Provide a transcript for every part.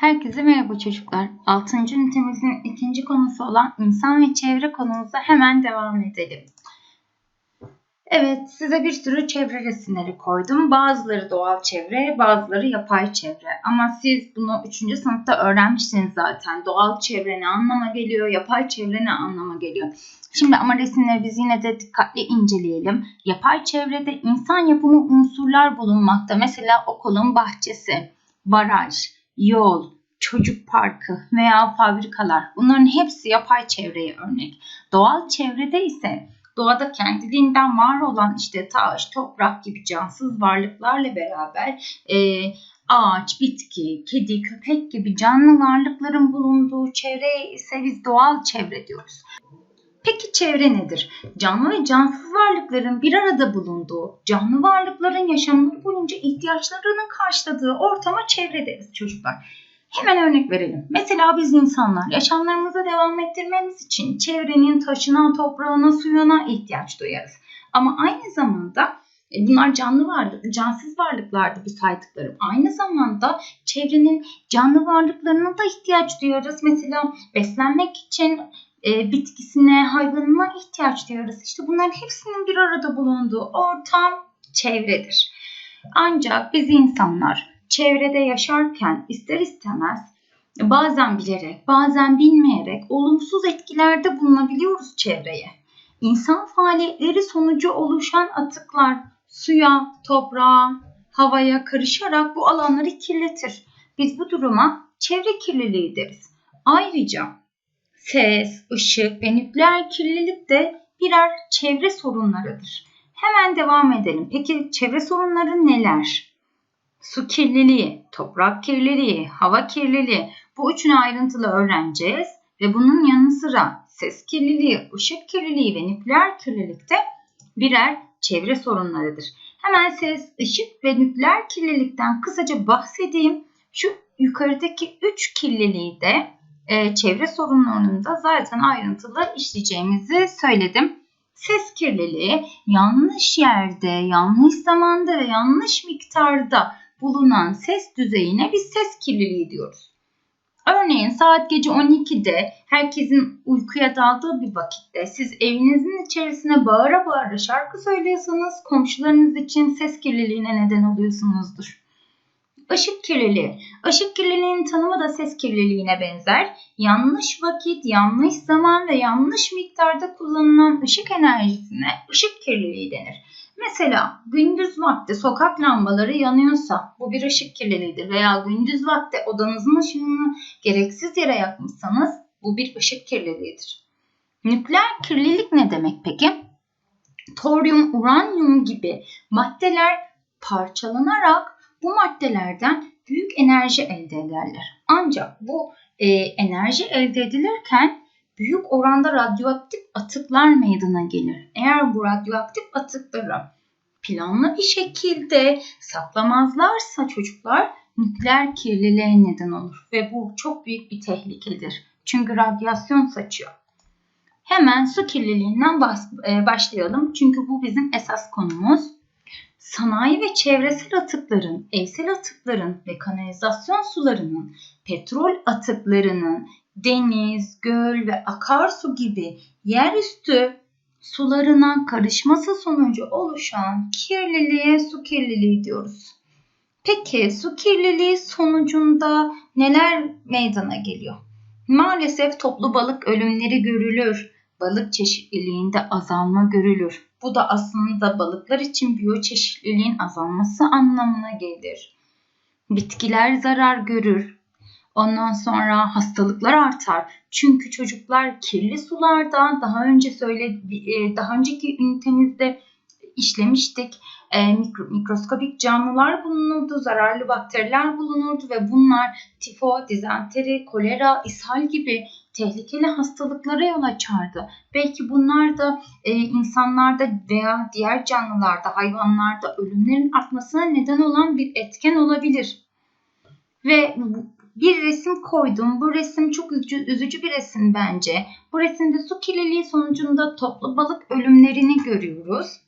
Herkese merhaba çocuklar. 6. ünitemizin ikinci konusu olan insan ve çevre konumuza hemen devam edelim. Evet, size bir sürü çevre resimleri koydum. Bazıları doğal çevre, bazıları yapay çevre. Ama siz bunu 3. sınıfta öğrenmişsiniz zaten. Doğal çevre ne anlama geliyor, yapay çevre ne anlama geliyor. Şimdi ama resimleri biz yine de dikkatli inceleyelim. Yapay çevrede insan yapımı unsurlar bulunmakta. Mesela okulun bahçesi, baraj, yol, çocuk parkı veya fabrikalar bunların hepsi yapay çevreye örnek. Doğal çevrede ise doğada kendiliğinden var olan işte taş, toprak gibi cansız varlıklarla beraber e, ağaç, bitki, kedi, köpek gibi canlı varlıkların bulunduğu çevreye ise biz doğal çevre diyoruz. Peki çevre nedir? Canlı ve cansız varlıkların bir arada bulunduğu, canlı varlıkların yaşamları boyunca ihtiyaçlarını karşıladığı ortama çevre deriz çocuklar. Hemen örnek verelim. Mesela biz insanlar yaşamlarımızı devam ettirmemiz için çevrenin taşına, toprağına, suyuna ihtiyaç duyarız. Ama aynı zamanda e, bunlar canlı varlık, cansız varlıklardı bu saydıklarım. Aynı zamanda çevrenin canlı varlıklarına da ihtiyaç duyuyoruz. Mesela beslenmek için e, bitkisine, hayvanına ihtiyaç duyuyoruz. İşte bunların hepsinin bir arada bulunduğu ortam çevredir. Ancak biz insanlar çevrede yaşarken ister istemez bazen bilerek, bazen bilmeyerek olumsuz etkilerde bulunabiliyoruz çevreye. İnsan faaliyetleri sonucu oluşan atıklar suya, toprağa, havaya karışarak bu alanları kirletir. Biz bu duruma çevre kirliliği deriz. Ayrıca ses, ışık ve nükleer kirlilik de birer çevre sorunlarıdır. Hemen devam edelim. Peki çevre sorunları neler? Su kirliliği, toprak kirliliği, hava kirliliği bu üçünü ayrıntılı öğreneceğiz ve bunun yanı sıra ses kirliliği, ışık kirliliği ve nükleer kirlilik de birer çevre sorunlarıdır. Hemen ses, ışık ve nükleer kirlilikten kısaca bahsedeyim. Şu yukarıdaki üç kirliliği de e, çevre sorunlarının da zaten ayrıntılı işleyeceğimizi söyledim. Ses kirliliği yanlış yerde, yanlış zamanda ve yanlış miktarda bulunan ses düzeyine biz ses kirliliği diyoruz. Örneğin saat gece 12'de herkesin uykuya daldığı bir vakitte siz evinizin içerisine bağıra bağıra şarkı söylüyorsanız komşularınız için ses kirliliğine neden oluyorsunuzdur. Işık kirliliği. Işık kirliliğinin tanımı da ses kirliliğine benzer. Yanlış vakit, yanlış zaman ve yanlış miktarda kullanılan ışık enerjisine ışık kirliliği denir. Mesela gündüz vakti sokak lambaları yanıyorsa bu bir ışık kirliliğidir veya gündüz vakti odanızın ışığını gereksiz yere yakmışsanız bu bir ışık kirliliğidir. Nükleer kirlilik ne demek peki? Toryum, uranyum gibi maddeler parçalanarak bu maddelerden büyük enerji elde ederler. Ancak bu e, enerji elde edilirken büyük oranda radyoaktif atıklar meydana gelir. Eğer bu radyoaktif atıkları planlı bir şekilde saklamazlarsa çocuklar nükleer kirliliğe neden olur ve bu çok büyük bir tehlikedir. Çünkü radyasyon saçıyor. Hemen su kirliliğinden e, başlayalım. Çünkü bu bizim esas konumuz. Sanayi ve çevresel atıkların, evsel atıkların ve kanalizasyon sularının, petrol atıklarının, deniz, göl ve akarsu gibi yerüstü sularına karışması sonucu oluşan kirliliğe su kirliliği diyoruz. Peki su kirliliği sonucunda neler meydana geliyor? Maalesef toplu balık ölümleri görülür. Balık çeşitliliğinde azalma görülür. Bu da aslında balıklar için biyoçeşitliliğin azalması anlamına gelir. Bitkiler zarar görür. Ondan sonra hastalıklar artar. Çünkü çocuklar kirli sularda daha önce söyledi e, daha önceki ünitemizde işlemiştik. E, mikro, mikroskobik canlılar bulunurdu, zararlı bakteriler bulunurdu ve bunlar tifo, dizenteri, kolera, ishal gibi tehlikeli hastalıklara yol açardı. Belki bunlar da e, insanlarda veya diğer canlılarda, hayvanlarda ölümlerin artmasına neden olan bir etken olabilir. Ve bir resim koydum. Bu resim çok üzücü, üzücü bir resim bence. Bu resimde su kirliliği sonucunda toplu balık ölümlerini görüyoruz.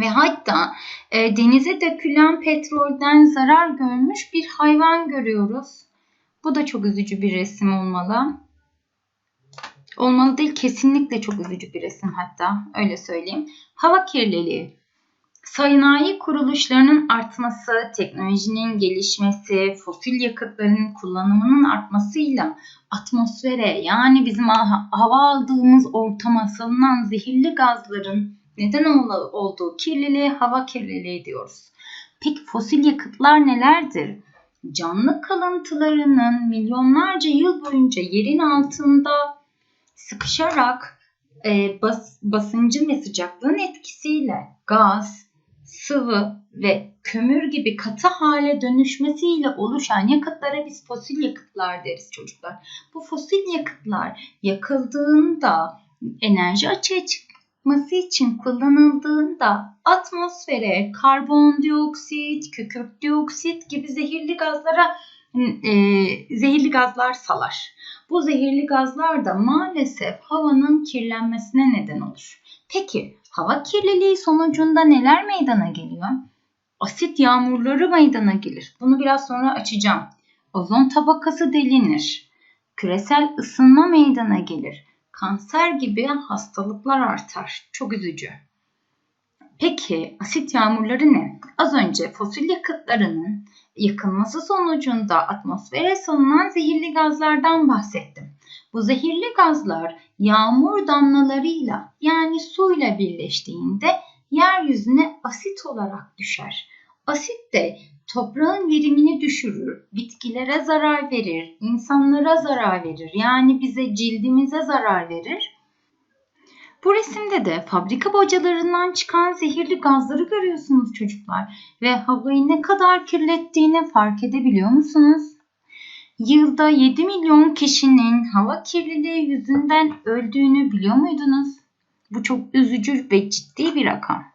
Ve hatta e, denize dökülen petrolden zarar görmüş bir hayvan görüyoruz. Bu da çok üzücü bir resim olmalı. Olmalı değil kesinlikle çok üzücü bir resim hatta öyle söyleyeyim. Hava kirliliği. Sanayi kuruluşlarının artması, teknolojinin gelişmesi, fosil yakıtların kullanımının artmasıyla atmosfere yani bizim hava aldığımız ortama salınan zehirli gazların neden olduğu kirliliğe hava kirliliği diyoruz. Peki fosil yakıtlar nelerdir? Canlı kalıntılarının milyonlarca yıl boyunca yerin altında sıkışarak e, bas, basıncın ve sıcaklığın etkisiyle gaz, sıvı ve kömür gibi katı hale dönüşmesiyle oluşan yakıtlara biz fosil yakıtlar deriz çocuklar. Bu fosil yakıtlar yakıldığında enerji açığa çıkması için kullanıldığında atmosfere karbondioksit, kükürt dioksit gibi zehirli gazlara e, zehirli gazlar salar. Bu zehirli gazlar da maalesef havanın kirlenmesine neden olur. Peki hava kirliliği sonucunda neler meydana geliyor? Asit yağmurları meydana gelir. Bunu biraz sonra açacağım. Ozon tabakası delinir. Küresel ısınma meydana gelir. Kanser gibi hastalıklar artar. Çok üzücü. Peki asit yağmurları ne? Az önce fosil yakıtlarının yakılması sonucunda atmosfere salınan zehirli gazlardan bahsettim. Bu zehirli gazlar yağmur damlalarıyla yani suyla birleştiğinde yeryüzüne asit olarak düşer. Asit de toprağın verimini düşürür, bitkilere zarar verir, insanlara zarar verir. Yani bize cildimize zarar verir. Bu resimde de fabrika bocalarından çıkan zehirli gazları görüyorsunuz çocuklar ve havayı ne kadar kirlettiğini fark edebiliyor musunuz? Yılda 7 milyon kişinin hava kirliliği yüzünden öldüğünü biliyor muydunuz? Bu çok üzücü ve ciddi bir rakam.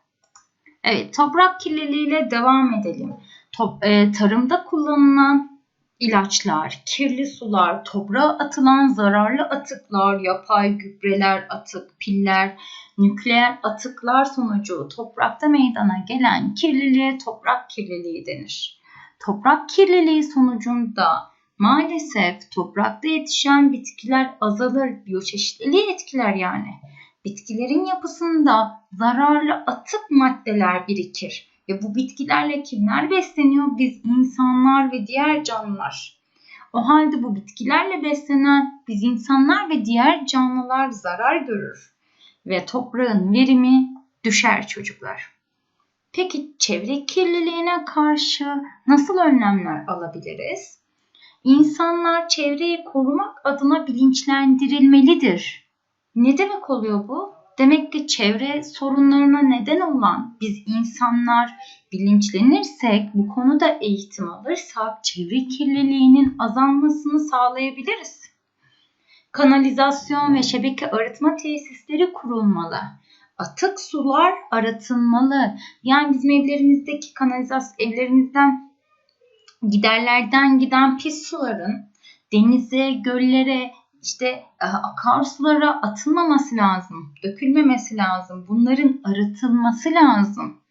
Evet, toprak kirliliğiyle devam edelim. Top, e, tarımda kullanılan ilaçlar, kirli sular, toprağa atılan zararlı atıklar, yapay gübreler, atık, piller, nükleer atıklar sonucu toprakta meydana gelen kirliliğe toprak kirliliği denir. Toprak kirliliği sonucunda Maalesef toprakta yetişen bitkiler azalır, biyoçeşitliliği etkiler yani. Bitkilerin yapısında zararlı atık maddeler birikir ve bu bitkilerle kimler besleniyor? Biz insanlar ve diğer canlılar. O halde bu bitkilerle beslenen biz insanlar ve diğer canlılar zarar görür ve toprağın verimi düşer çocuklar. Peki çevre kirliliğine karşı nasıl önlemler alabiliriz? İnsanlar çevreyi korumak adına bilinçlendirilmelidir. Ne demek oluyor bu? Demek ki çevre sorunlarına neden olan biz insanlar bilinçlenirsek, bu konuda eğitim alırsak çevre kirliliğinin azalmasını sağlayabiliriz. Kanalizasyon ve şebeke arıtma tesisleri kurulmalı. Atık sular arıtılmalı. Yani bizim evlerimizdeki kanalizasyon evlerimizden giderlerden giden pis suların denize, göllere, işte e, akarsulara atılmaması lazım, dökülmemesi lazım. Bunların arıtılması lazım.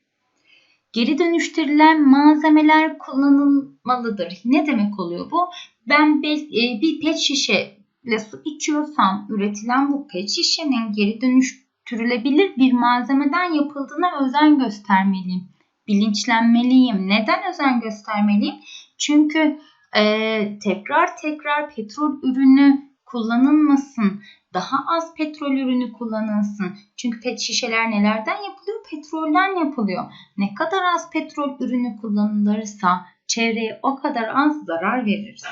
Geri dönüştürülen malzemeler kullanılmalıdır. Ne demek oluyor bu? Ben e, bir pet şişe su içiyorsam üretilen bu pet şişenin geri dönüştürülebilir bir malzemeden yapıldığına özen göstermeliyim bilinçlenmeliyim. Neden özen göstermeliyim? Çünkü e, tekrar tekrar petrol ürünü kullanılmasın. Daha az petrol ürünü kullanılsın. Çünkü pet şişeler nelerden yapılıyor? Petrolden yapılıyor. Ne kadar az petrol ürünü kullanılırsa çevreye o kadar az zarar veririz.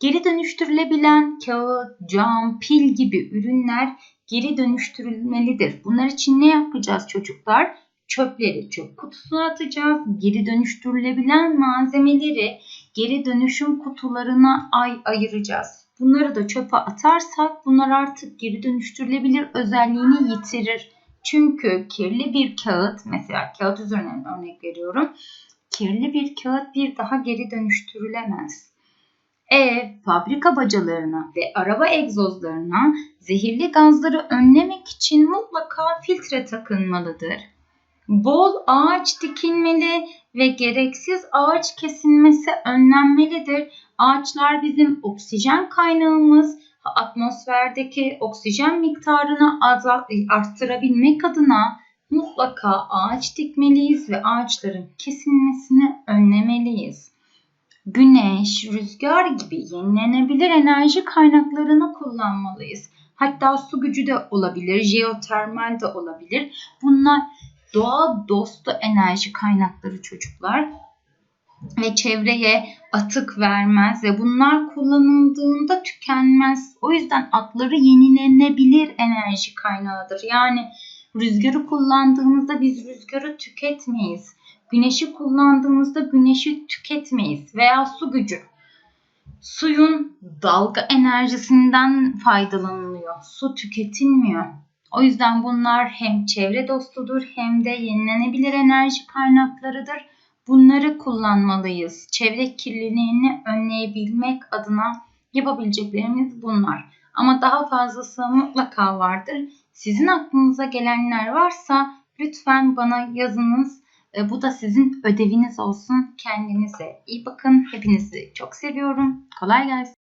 Geri dönüştürülebilen kağıt, cam, pil gibi ürünler geri dönüştürülmelidir. Bunlar için ne yapacağız çocuklar? çöpleri çöp kutusuna atacağız. Geri dönüştürülebilen malzemeleri geri dönüşüm kutularına ay ayıracağız. Bunları da çöpe atarsak bunlar artık geri dönüştürülebilir özelliğini yitirir. Çünkü kirli bir kağıt mesela kağıt üzerinden örnek veriyorum. Kirli bir kağıt bir daha geri dönüştürülemez. Ev, fabrika bacalarına ve araba egzozlarına zehirli gazları önlemek için mutlaka filtre takılmalıdır. Bol ağaç dikilmeli ve gereksiz ağaç kesilmesi önlenmelidir. Ağaçlar bizim oksijen kaynağımız. Atmosferdeki oksijen miktarını arttırabilmek adına mutlaka ağaç dikmeliyiz ve ağaçların kesilmesini önlemeliyiz. Güneş, rüzgar gibi yenilenebilir enerji kaynaklarını kullanmalıyız. Hatta su gücü de olabilir, jeotermal de olabilir. Bunlar doğa dostu enerji kaynakları çocuklar ve çevreye atık vermez ve bunlar kullanıldığında tükenmez. O yüzden atları yenilenebilir enerji kaynağıdır. Yani rüzgarı kullandığımızda biz rüzgarı tüketmeyiz. Güneşi kullandığımızda güneşi tüketmeyiz veya su gücü. Suyun dalga enerjisinden faydalanılıyor. Su tüketilmiyor. O yüzden bunlar hem çevre dostudur hem de yenilenebilir enerji kaynaklarıdır. Bunları kullanmalıyız. Çevre kirliliğini önleyebilmek adına yapabileceklerimiz bunlar. Ama daha fazlası mutlaka vardır. Sizin aklınıza gelenler varsa lütfen bana yazınız. E, Bu da sizin ödeviniz olsun. Kendinize iyi bakın. Hepinizi çok seviyorum. Kolay gelsin.